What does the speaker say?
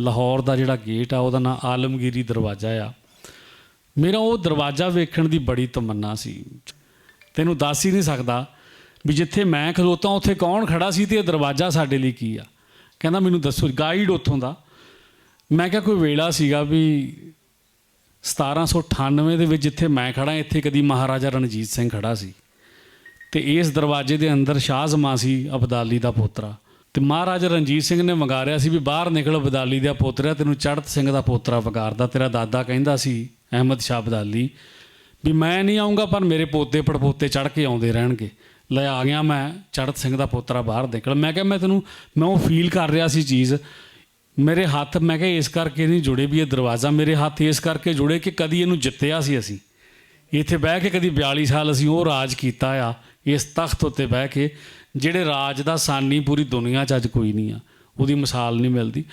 ਲਾਹੌਰ ਦਾ ਜਿਹੜਾ ਗੇਟ ਆ, ਉਹਦਾ ਨਾਂ ਆਲਮਗੀਰੀ ਦਰਵਾਜ਼ਾ ਆ। ਮੇਰਾ ਉਹ ਦਰਵਾਜ਼ਾ ਵੇਖਣ ਦੀ ਬੜੀ ਤਮੰਨਾ ਸੀ। ਤੈਨੂੰ ਦੱਸ ਹੀ ਨਹੀਂ ਸਕਦਾ ਵੀ ਜਿੱਥੇ ਮੈਂ ਖਲੋਤਾ, ਉੱਥੇ ਕੌਣ ਖੜਾ ਸੀ ਤੇ ਇਹ ਦਰਵਾਜ਼ਾ ਸਾਡੇ ਲਈ ਕੀ ਆ? ਕਹਿੰਦਾ, ਮੈਨੂੰ ਦੱਸੋ ਗਾਈਡ ਉੱਥੋਂ ਦਾ। ਮੈਂ ਕਿਹਾ, ਕੋਈ ਵੇਲਾ ਸੀਗਾ ਵੀ 1798 ਦੇ ਵਿੱਚ ਜਿੱਥੇ ਮੈਂ ਖੜਾ ਇੱਥੇ ਕਦੀ ਮਹਾਰਾਜਾ ਰਣਜੀਤ ਸਿੰਘ ਖੜਾ ਸੀ। ਤੇ ਇਸ ਦਰਵਾਜ਼ੇ ਦੇ ਅੰਦਰ ਸ਼ਾਹ ਜ਼ਮਾਂ ਸੀ ਅਬਦਾਲੀ ਦਾ ਪੋਤਰਾ। ਤੇ ਮਹਾਰਾਜਾ ਰਣਜੀਤ ਸਿੰਘ ਨੇ ਵੰਗਾਰਿਆ ਸੀ ਵੀ ਬਾਹਰ ਨਿਕਲ ਬਦਾਲੀ ਦਾ ਪੋਤਰਾ ਤੈਨੂੰ ਚੜਤ ਸਿੰਘ ਦਾ ਪੋਤਰਾ ਵੰਗਾਰਦਾ, ਤੇਰਾ ਦਾਦਾ ਕਹਿੰਦਾ ਸੀ ਅਹਿਮਦ ਸ਼ਾਹ ਬਦਾਲੀ ਵੀ ਮੈਂ ਨਹੀਂ ਆਉਂਗਾ ਪਰ ਮੇਰੇ ਪੋਤੇ ਪੜਪੋਤੇ ਚੜ੍ਹ ਕੇ ਆਉਂਦੇ ਰਹਿਣਗੇ। ਲੈ ਆ ਗਿਆ ਮੈਂ, ਚੜ੍ਹਤ ਸਿੰਘ ਦਾ ਪੋਤਰਾ ਬਾਹਰ ਨਿਕਲ। ਮੈਂ ਕਿਹਾ, ਮੈਂ ਤੈਨੂੰ, ਮੈਂ ਉਹ ਫੀਲ ਕਰ ਰਿਹਾ ਸੀ ਚੀਜ਼। ਮੇਰੇ ਹੱਥ, ਮੈਂ ਕਿਹਾ, ਇਸ ਕਰਕੇ ਨਹੀਂ ਜੁੜੇ ਵੀ ਇਹ ਦਰਵਾਜ਼ਾ ਮੇਰੇ ਹੱਥ, ਇਸ ਕਰਕੇ ਜੁੜੇ ਕਿ ਕਦੀ ਇਹਨੂੰ ਜਿੱਤਿਆ ਸੀ ਅਸੀਂ। ਇੱਥੇ ਬਹਿ ਕੇ ਕਦੀ 42 ਸਾਲ ਅਸੀਂ ਉਹ ਰਾਜ ਕੀਤਾ ਆ। ਇਸ ਤਖਤ ਉੱਤੇ ਬਹਿ ਕੇ ਜਿਹੜੇ ਰਾਜ ਦਾ ਸਾਨੀ ਪੂਰੀ ਦੁਨੀਆ 'ਚ ਅੱਜ ਕੋਈ ਨਹੀਂ ਆ, ਉਹਦੀ ਮਿਸਾਲ ਨਹੀਂ ਮਿਲਦੀ।